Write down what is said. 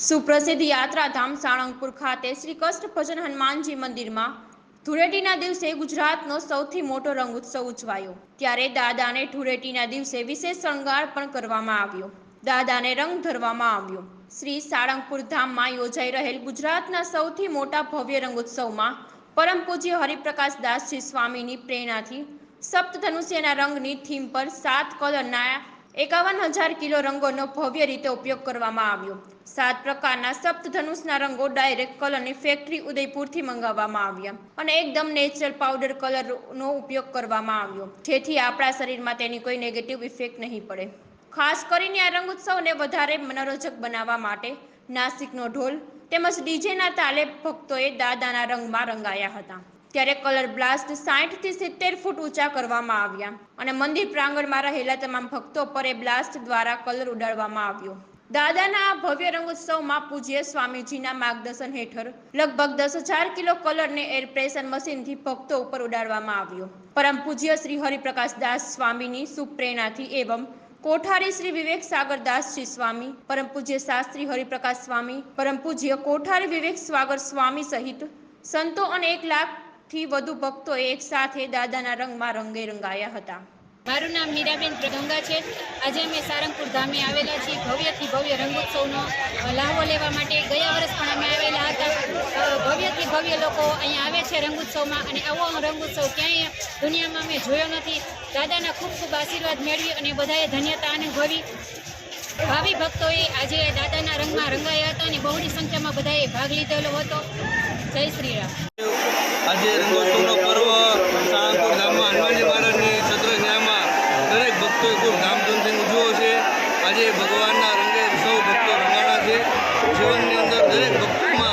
સુપ્રસિદ્ધ યાત્રાધામ સાળંગપુર ખાતે શ્રી કૃષ્ણ ભજન હનુમાનજી મંદિરમાં ધૂળેટીના દિવસે ગુજરાતનો સૌથી મોટો રંગ ઉત્સવ ઉજવાયો. ત્યારે દાદાને ધૂળેટીના દિવસે વિશેષ શણગાર પણ કરવામાં આવ્યો. દાદાને રંગ ધરવામાં આવ્યો. શ્રી સાળંગપુર ધામમાં યોજાઈ રહેલ ગુજરાતના સૌથી મોટા ભવ્ય રંગોત્સવમાં પરમ પૂજ્ય હરિપ્રકાશ દાસજી સ્વામીની પ્રેરણાથી સપ્તધનુષ્યના રંગની થીમ પર સાત કલરના એકાવન હજાર કિલો રંગોનો ભવ્ય રીતે ઉપયોગ કરવામાં આવ્યો. સાત પ્રકારના સપ્તધનુષના રંગો ડાયરેક્ટ કલરની ફેક્ટરી ઉદયપુરથી મંગાવવામાં આવ્યા અને એકદમ નેચરલ પાવડર કલરનો ઉપયોગ કરવામાં આવ્યો. જેથી આપણા શરીરમાં તેની કોઈ નેગેટિવ ઇફેક્ટ નહીં પડે. ખાસ કરીને આ રંગોત્સવને વધારે મનોરંજક બનાવવા માટે નાસિકનો ઢોલ તેમજ ડીજેના તાલે ભક્તોએ દાદાના રંગમાં રંગાયા હતા. ત્યારે કલર બ્લાસ્ટ સાઠથી સિત્તેર ફૂટ ઊંચા કરવામાં આવ્યા અને મંદિર પ્રાંગણમાં રહેલા તમામ ભક્તો પર એ બ્લાસ્ટ દ્વારા કલર ઉડાડવામાં આવ્યો. દાદાના આ ભવ્ય રંગોત્સવમાં પૂજ્ય સ્વામીજીના માર્ગદર્શન હેઠળ લગભગ દસ હજાર કિલો કલરને એર પ્રેશર મશીનથી ભક્તો ઉપર ઉડાડવામાં આવ્યો. પરમ પૂજ્ય શ્રી હરિપ્રકાશ દાસ સ્વામીની સુપ્રેરણાથી એવમ કોઠારી શ્રી વિવેક સાગર દાસજી સ્વામી, પરમ પૂજ્ય શાસ્ત્રી હરિપ્રકાશ સ્વામી, પરમ પૂજ્ય કોઠારી વિવેક સાગર સ્વામી સહિત સંતો અને એક લાખથી વધુ ભક્તો એક સાથે દાદાના રંગમાં રંગે રંગાયા હતા. મારું નામ મીરાબેન પ્રગંગા છે. આજે અમે સારંગપુર ધામે આવેલા છીએ. ભવ્યથી ભવ્ય રંગોત્સવનો લાહવો લેવા માટે ગયા વર્ષ પણ અમે આવેલા હતા. ભવ્યથી ભવ્ય લોકો અહીંયા આવે છે રંગોત્સવમાં અને આવો રંગોત્સવ ક્યાંય દુનિયામાં અમે જોયો નથી. દાદાના ખૂબ ખૂબ આશીર્વાદ મેળવી અને બધાએ ધન્યતા અનુભવી. ભાવિ ભક્તોએ આજે દાદાના રંગમાં રંગાયા હતા અને બહોળી સંખ્યામાં બધાએ ભાગ લીધેલો હતો. જય શ્રી રામ. આજે રંગોત્સવનો પર્વ શાહપુર ગામમાં હનુમાનજી મહારાજની છત્રછાયામાં દરેક ભક્તોએ ખૂબ ધામધૂમથી ઉજવો છે. આજે ભગવાનના રંગે સૌ ભક્તો રંગાણા છે. જીવનની અંદર દરેક ભક્તોમાં